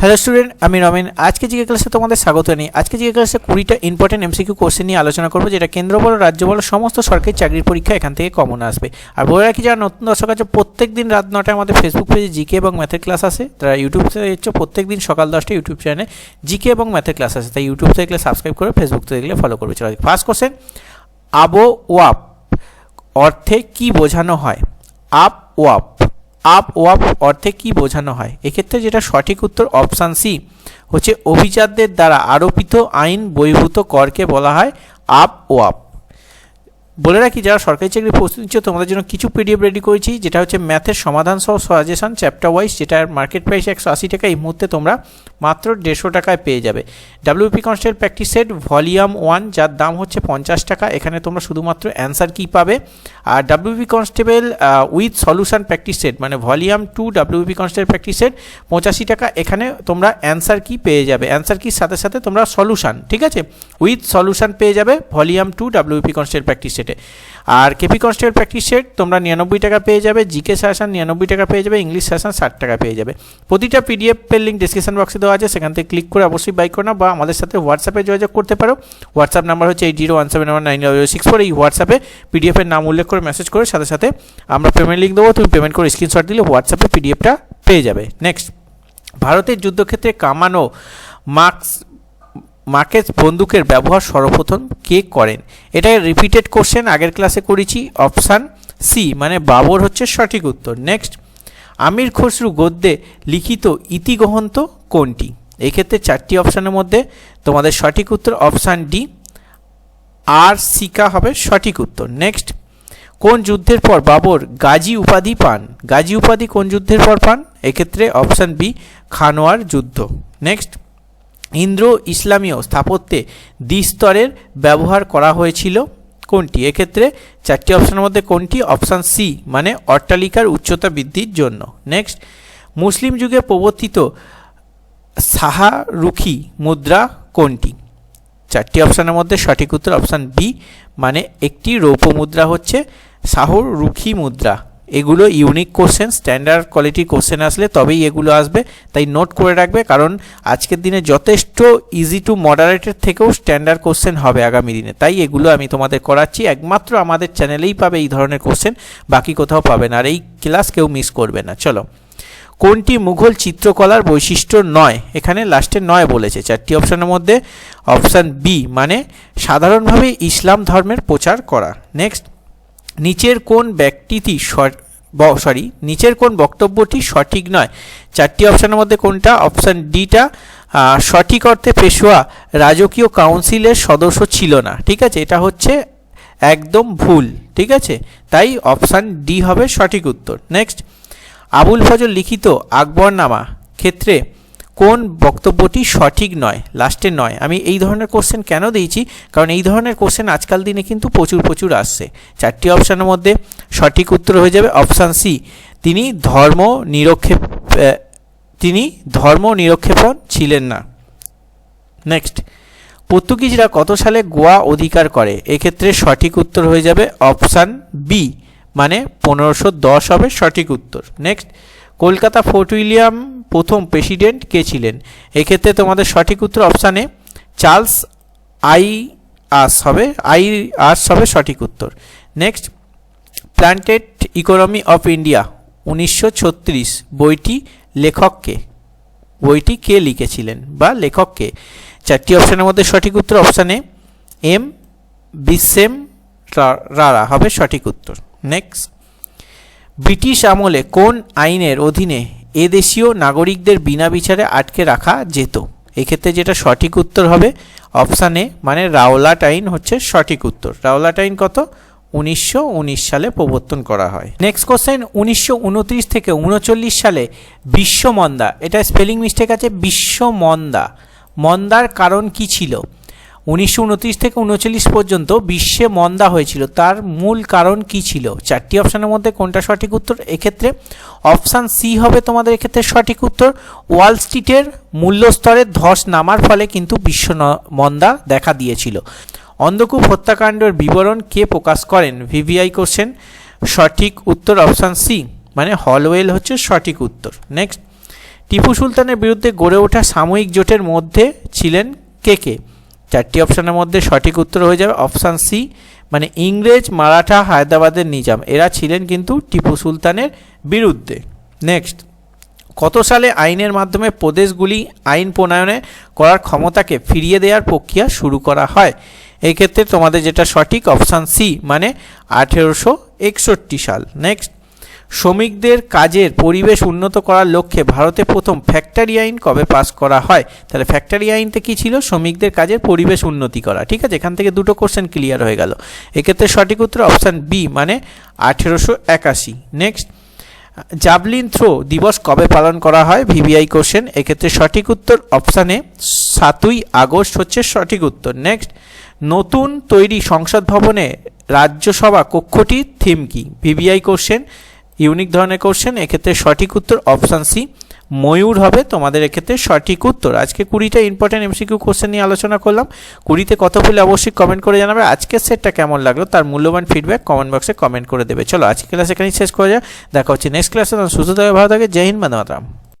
Hello student আমি রমেন। আজকে GK ক্লাসে তোমাদের স্বাগত জানাই। আজকে জিকে ক্লাসে কুড়িটা ইম্পর্টেন্ট এমসিকিউ কোশ্চেন নিয়ে আলোচনা করব, যেটা কেন্দ্র বলো, রাজ্য বলো, সমস্ত সরকারি চাকরির পরীক্ষা এখান থেকে কমন আসবে। আর বলে রাখি, যারা নতুন দর্শক আছে প্রত্যেক দিন রাত নটায় আমাদের ফেসবুক পেজে জিকে এবং ম্যাথের ক্লাস আসে। তারা ইউটিউব থেকে হচ্ছে প্রত্যেক দিন সকাল দশটা ইউটিউব চ্যানেলে জিকে এবং ম্যাথের ক্লাস আসে। তাই ইউটিউব থেকে সাবস্ক্রাইব করে ফেসবুক থেকে দেখলে ফলো করবে। চলো ফার্স্ট কোশ্চেন আবো ওয়াপ, অর্থে কি বোঝানো হয়? আপ, ওয়াপ। আপ ওয়াপ অর্থে কি বোঝানো হয়? এক্ষেত্রে যেটা সঠিক উত্তর অপশান সি হচ্ছে অভিজাতদের দ্বারা আরোপিত আইন বহির্ভূত করকে বলা হয় আপ ওয়াপ বলে রাখি, যারা সরকারি চাকরি প্রস্তুতি নিচ্ছ, তোমাদের জন্য কিছু পিডিএফ রেডি করেছি, যেটা হচ্ছে ম্যাথের সমাধান সহ সাজেশন চ্যাপ্টার ওয়াইজ যেটার মার্কেট প্রাইস একশো আশি টাকা, এই মুহূর্তে তোমরা মাত্র দেড়শো টাকায় পেয়ে যাবে। WP constable practice set volume one যার দাম হচ্ছে পঞ্চাশ টাকা, এখানে তোমরা শুধুমাত্র অ্যান্সার কি পাবে? আর WP constable with solution practice set মানে volume two WP constable practice set পঁচাশি টাকা, এখানে তোমরা অ্যান্সার কি পেয়ে যাবে? অ্যান্সার কির সাথে সাথে তোমরা সলিউশন ঠিক আছে? উইথ সলিউশন পেয়ে যাবে volume two WP constable practice সেটে আর কেপি কনস্টেবল প্র্যাকটিস সেট তোমরা নিরানব্বই টাকা পেয়ে যাবে জিকে সেশন নিরানব্বই টাকা পেয়ে যাবে ইংলিশ সেশন ষাট টাকা পেয়ে যাবে। প্রতিটা পিডিএফ এর লিঙ্ক ডিসক্রিপশন বক্সে দেওয়া আছে, সেখান থেকে ক্লিক করে অবশ্যই বাই করো না বা আমাদের সাথে হোয়াটসঅ্যাপে যোগাযোগ করতে পারো। হোয়াটসঅ্যাপ নাম্বার হচ্ছে eight zero one seven one nine zero six four এই হোয়াটসঅ্যাপে পিডিএফের নাম উল্লেখ করে মেসেজ করে, সাথে সাথে আমরা পেমেন্ট লিঙ্ক দেবো। তুমি পেমেন্ট করে স্ক্রিনশট দিলে হোয়াটসঅ্যাপে পিডিএফটা পেয়ে যাবে। নেক্সট ভারতের যুদ্ধক্ষেত্রে কামানো মার্কস, মার্কেস বন্দুকের ব্যবহার সর্বপ্রথম কে করেন? এটা রিপিটেড কোশ্চেন আগের ক্লাসে করেছি। অপশান সি মানে বাবর হচ্ছে সঠিক উত্তর। নেক্সট আমির খসরু গদ্যে লিখিত ইতিগ্রহন্ত কোনটি? এক্ষেত্রে চারটি অপশানের মধ্যে তোমাদের সঠিক উত্তর অপশান ডি। আর সিকা হবে সঠিক উত্তর। নেক্সট, কোন যুদ্ধের পর বাবর গাজী উপাধি পান? গাজী উপাধি কোন যুদ্ধের পর পান? এক্ষেত্রে অপশান বি, খানোয়ার যুদ্ধ। নেক্সট, ইন্দ্র ইসলামীয় স্থাপত্যে দ্বিস্তরের ব্যবহার করা হয়েছিল। কোনটি? এক্ষেত্রে চারটি অপশানের মধ্যে কোনটি? অপশান সি মানে অট্টালিকার উচ্চতা বৃদ্ধির জন্য। নেক্সট মুসলিম যুগে প্রবর্তিত সাহারুখি মুদ্রা কোনটি? চারটি অপশানের মধ্যে সঠিক উত্তর অপশান বি মানে একটি রৌপ্য মুদ্রা হচ্ছে সাহরুখি মুদ্রা। এগুলো ইউনিক কোশ্চেন স্ট্যান্ডার্ড কোয়ালিটির কোশ্চেন আসলে তবেই এগুলো আসবে। তাই নোট করে রাখবে, কারণ আজকের দিনে যথেষ্ট ইজি টু মডারেটের থেকেও স্ট্যান্ডার্ড কোশ্চেন হবে আগামী দিনে। তাই এগুলো আমি তোমাদের করাচ্ছি। একমাত্র আমাদের চ্যানেলেই পাবে এই ধরনের কোশ্চেন বাকি কোথাও পাবে না। আর এই ক্লাস কেউ মিস করবে না। চলো। কোনটি মুঘল চিত্রকলার বৈশিষ্ট্য নয়? এখানে লাস্টে নয় বলেছে। চারটি অপশানের মধ্যে অপশান বি মানে সাধারণভাবে ইসলাম ধর্মের প্রচার করা। নেক্সট নিচের কোন ব্যক্তিটি সরি নিচের কোন বক্তব্যটি সঠিক নয়? চারটি অপশানের মধ্যে কোনটা? অপশান ডিটা সঠিক অর্থে পেশোয়া, রাজকীয় কাউন্সিলের সদস্য ছিল না। ঠিক আছে? এটা হচ্ছে একদম ভুল। ঠিক আছে? তাই অপশান ডি হবে সঠিক উত্তর। নেক্সট আবুল ফজল লিখিত আকবরনামা ক্ষেত্রে কোন বক্তব্যটি সঠিক নয়, লাস্টে নয়। আমি এই ধরনের কোশ্চেন কেন দিয়েছি? কারণ এই ধরনের কোশ্চেন আজকাল দিনে কিন্তু প্রচুর প্রচুর আসছে। চারটি অপশানের মধ্যে সঠিক উত্তর হয়ে যাবে অপশান সি তিনি ধর্ম নিরক্ষেপ তিনি ধর্ম নিরক্ষেপণ ছিলেন না। নেক্সট পর্তুগিজরা কত সালে গোয়া অধিকার করে? এক্ষেত্রে সঠিক উত্তর হয়ে যাবে অপশান বি মানে পনেরোশো দশ হবে সঠিক উত্তর। নেক্সট কলকাতা ফোর্ট উইলিয়াম প্রথম প্রেসিডেন্ট কে ছিলেন? এক্ষেত্রে তোমাদের সঠিক উত্তর অপশানে চার্লস আই আস হবে, আই আস হবে সঠিক উত্তর। Next planted economy of India উনিশশো ছত্রিশ, বইটি লেখককে বইটি কে লিখেছিলেন বা লেখককে চারটি অপশানের মধ্যে সঠিক উত্তর অপশানে এম বিসেম রারা হবে সঠিক উত্তর। নেক্সট ব্রিটিশ আমলে কোন আইনের অধীনে এদেশীয় নাগরিকদের বিনা বিচারে আটকে রাখা যেত? এক্ষেত্রে যেটা সঠিক উত্তর হবে অপশান এ মানে রাওলাট আইন হচ্ছে সঠিক উত্তর। রাওলাট আইন কত? উনিশশো উনিশ সালে প্রবর্তন করা হয়। নেক্সট কোশ্চেন উনিশশো উনত্রিশ থেকে উনচল্লিশ সালে বিশ্বমন্দা, এটা স্পেলিং মিস্টেক আছে, বিশ্বমন্দা। মন্দার কারণ কি ছিল? উনিশশো উনত্রিশ থেকে উনচল্লিশ পর্যন্ত বিশ্বে মন্দা হয়েছিল। তার মূল কারণ কি ছিল? চারটি অপশানের মধ্যে কোনটা সঠিক উত্তর? এক্ষেত্রে অপশান সি হবে তোমাদের এক্ষেত্রে সঠিক উত্তর। ওয়াল স্ট্রিটের মূল্যস্তরের ধস নামার ফলে কিন্তু বিশ্ব মন্দা দেখা দিয়েছিল। অন্ধকূপ হত্যাকাণ্ডের বিবরণ কে প্রকাশ করেন? ভিভিআই কোশ্চেন সঠিক উত্তর অপশান সি মানে হলওয়েল হচ্ছে সঠিক উত্তর। নেক্সট টিপু সুলতানের বিরুদ্ধে গড়ে ওঠা সাময়িক জোটের মধ্যে ছিলেন কে কে? চারটি অপশানের মধ্যে সঠিক উত্তর হয়ে যাবে অপশান সি মানে ইংরেজ, মারাঠা, হায়দ্রাবাদের নিজাম। এরা ছিলেন কিন্তু টিপু সুলতানের বিরুদ্ধে। নেক্সট কত সালে আইনের মাধ্যমে প্রদেশগুলি আইন প্রণয়নে করার ক্ষমতাকে ফিরিয়ে দেওয়ার প্রক্রিয়া শুরু করা হয়? এই ক্ষেত্রে তোমাদের যেটা সঠিক, অপশান সি মানে আঠেরোশো একষট্টি সাল। নেক্সট শ্রমিকদের কাজের পরিবেশ উন্নত করার লক্ষ্যে ভারতে প্রথম ফ্যাক্টরি আইন কবে পাস করা হয়? তাহলে ফ্যাক্টরি আইনতে কী ছিল? শ্রমিকদের কাজের পরিবেশ উন্নতি করা। ঠিক আছে? এখান থেকে দুটো কোশ্চেন ক্লিয়ার হয়ে গেল। এক্ষেত্রে সঠিক উত্তর অপশান বি মানে আঠেরোশো একাশি। নেক্সট জাভলিন থ্রো দিবস কবে পালন করা হয়? ভিভিআই কোশ্চেন এক্ষেত্রে সঠিক উত্তর অপশানে সাতই আগস্ট হচ্ছে সঠিক উত্তর। নেক্সট নতুন তৈরি সংসদ ভবনে রাজ্যসভা কক্ষটির থিম কি? ভিভিআই কোশ্চেন ইউনিক ধরনের কোশ্চেন এক্ষেত্রে সঠিক উত্তর অপশান সি ময়ূর হবে, তোমাদের এক্ষেত্রে সঠিক উত্তর। আজকে কুড়িটা ইম্পর্টেন্ট এমসিকিউ কোশ্চেন নিয়ে আলোচনা করলাম। কুড়িতে কত পেলে অবশ্যই কমেন্ট করে জানাবে। আজকের সেটটা কেমন লাগল, তার মূল্যবান ফিডব্যাক কমেন্ট বক্সে কমেন্ট করে দেবে। চলো, আজকে ক্লাস এখানেই শেষ করা যায় দেখা হচ্ছে নেক্সট ক্লাসে সুস্থ থাকে, ভালো থাকে। জয় হিন্দ মাদাম